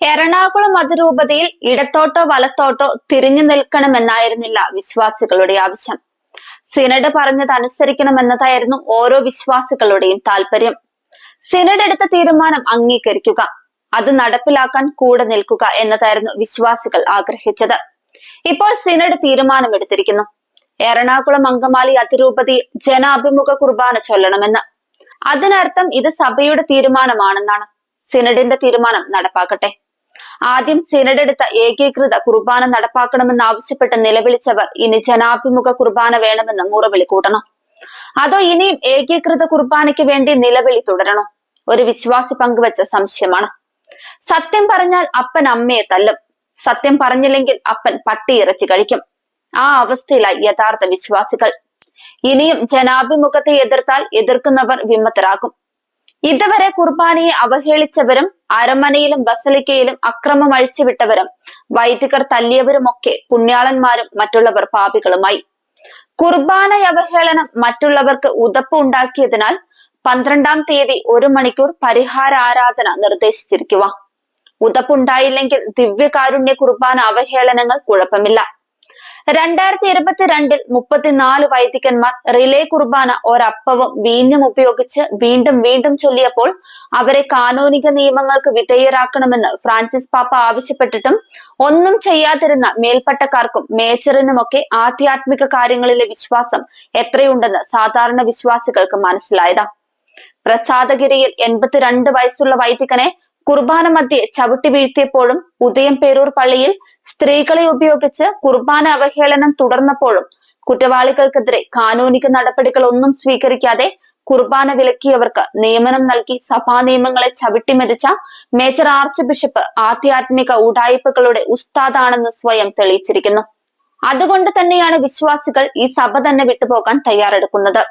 എറണാകുളം അതിരൂപതയിൽ ഇടത്തോട്ടോ വലത്തോട്ടോ തിരിഞ്ഞു നിൽക്കണമെന്നായിരുന്നില്ല വിശ്വാസികളുടെ ആവശ്യം. സിനഡ് പറഞ്ഞത് അനുസരിക്കണമെന്നതായിരുന്നു ഓരോ വിശ്വാസികളുടെയും താല്പര്യം സിനഡ് എടുത്ത തീരുമാനം അംഗീകരിക്കുക അത് നടപ്പിലാക്കാൻ കൂടെ നിൽക്കുക എന്നതായിരുന്നു വിശ്വാസികൾ ആഗ്രഹിച്ചത്. ഇപ്പോൾ സിനഡ് തീരുമാനമെടുത്തിരിക്കുന്നു. എറണാകുളം അങ്കമാലി അതിരൂപതി ജനാഭിമുഖ കുർബാന ചൊല്ലണമെന്ന്. അതിനർത്ഥം ഇത് സഭയുടെ തീരുമാനമാണെന്നാണ്. സിനഡിന്റെ തീരുമാനം നടപ്പാക്കട്ടെ. ആദ്യം സിനഡ് ഏകീകൃത കുർബാന നടപ്പാക്കണമെന്ന് ആവശ്യപ്പെട്ട് നിലവിളിച്ചവർ ഇനി ജനാഭിമുഖ കുർബാന വേണമെന്ന് മുറവിളി കൂട്ടണം. അതോ ഇനിയും ഏകീകൃത കുർബാനയ്ക്ക് വേണ്ടി നിലവിളി തുടരണോ? ഒരു വിശ്വാസി പങ്കുവച്ച സംശയമാണ്. സത്യം പറഞ്ഞാൽ അപ്പൻ അമ്മയെ തല്ലും. സത്യം പറഞ്ഞില്ലെങ്കിൽ അപ്പൻ പട്ടിയിറച്ചി കഴിക്കും. ആ അവസ്ഥയിലായി യഥാർത്ഥ വിശ്വാസികൾ. ഇനിയും ജനാഭിമുഖത്തെ എതിർത്താൽ എതിർക്കുന്നവർ വിമതരാകും. ഇതുവരെ കുർബാനയെ അവഹേളിച്ചവരും അരമനയിലും ബസലിക്കയിലും അക്രമം അഴിച്ചുവിട്ടവരും വൈദികർ തല്ലിയവരുമൊക്കെ പുണ്യാളന്മാരും മറ്റുള്ളവർ പാപികളുമായി. കുർബാന അവഹേളനം മറ്റുള്ളവർക്ക് ഉതപ്പ് ഉണ്ടാക്കിയതിനാൽ പന്ത്രണ്ടാം തീയതി ഒരു മണിക്കൂർ പരിഹാര ആരാധന നിർദ്ദേശിച്ചിരിക്കുക ഉതപ്പുണ്ടായില്ലെങ്കിൽ ദിവ്യകാരുണ്യ കുർബാന അവഹേളനങ്ങൾ കുഴപ്പമില്ല. രണ്ടായിരത്തി ഇരുപത്തിരണ്ടിൽ മുപ്പത്തിനാല് വൈദികന്മാർ റിലേ കുർബാന ഒരപ്പവും വീഞ്ഞും ഉപയോഗിച്ച് വീണ്ടും വീണ്ടും ചൊല്ലിയപ്പോൾ അവരെ കാനോനിക നിയമങ്ങൾക്ക് വിധേയരാക്കണമെന്ന് ഫ്രാൻസിസ് പാപ്പ ആവശ്യപ്പെട്ടിട്ടും ഒന്നും ചെയ്യാതിരുന്ന മേൽപ്പട്ടക്കാർക്കും മേച്ചറിനുമൊക്കെ ആധ്യാത്മിക കാര്യങ്ങളിലെ വിശ്വാസം എത്രയുണ്ടെന്ന് സാധാരണ വിശ്വാസികൾക്ക് മനസ്സിലായതാ. പ്രസാദഗിരിയിൽ എൺപത്തിരണ്ട് വയസ്സുള്ള വൈദികനെ കുർബാന മധ്യെ ചവിട്ടി വീഴ്ത്തിയപ്പോഴും ഉദയം പേരൂർ പള്ളിയിൽ സ്ത്രീകളെ ഉപയോഗിച്ച് കുർബാന അവഹേളനം തുടർന്നപ്പോഴും കുറ്റവാളികൾക്കെതിരെ കാനൂനിക നടപടികൾ ഒന്നും സ്വീകരിക്കാതെ കുർബാന വിലക്കിയവർക്ക് നിയമനം നൽകി സഭാ നിയമങ്ങളെ ചവിട്ടിമെതിച്ച മേജർ ആർച്ച് ബിഷപ്പ് ആധ്യാത്മിക ഉടായ്പകളുടെ ഉസ്താദാണെന്ന് സ്വയം തെളിയിച്ചിരിക്കുന്നു. അതുകൊണ്ട് തന്നെയാണ് വിശ്വാസികൾ ഈ സഭ തന്നെ വിട്ടുപോകാൻ തയ്യാറെടുക്കുന്നത്.